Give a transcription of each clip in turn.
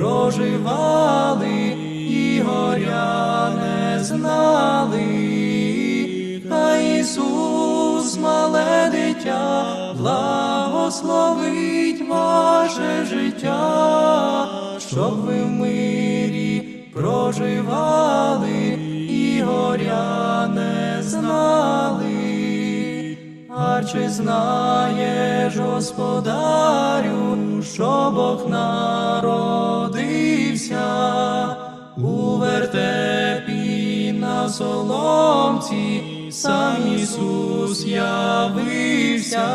проживали і горя не знали. Хай Ісус, мале дитя, благословить ваше життя, щоб ви в мирі проживали і горя не знали. А чи знаєш, господарю, що Бог народився соломці, сам Ісус явився,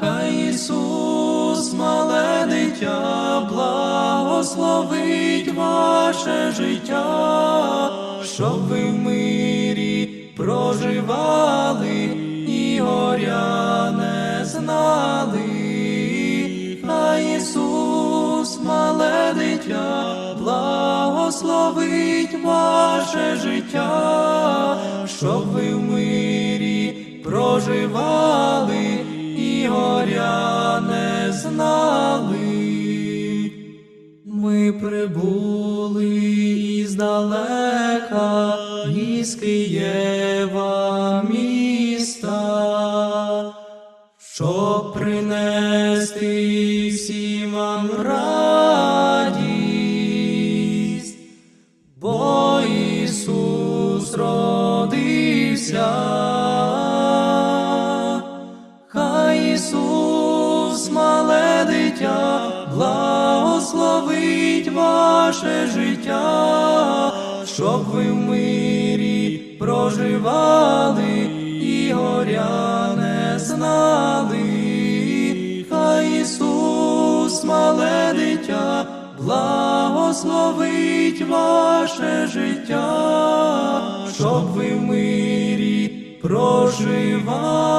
хай Ісус, мале дитя, благословить ваше життя, щоб ви в мирі проживали і горя благословить ваше життя, щоб ви в мирі проживали і горя не знали. Ми прибули іздалека, із Києва міста, щоб принести всім вам радість, Ісус, мале дитя, благословить ваше життя, щоб ви в мирі проживали і горя не знали. Хай Ісус, мале дитя, благословить ваше життя, щоб ви в мирі проживали.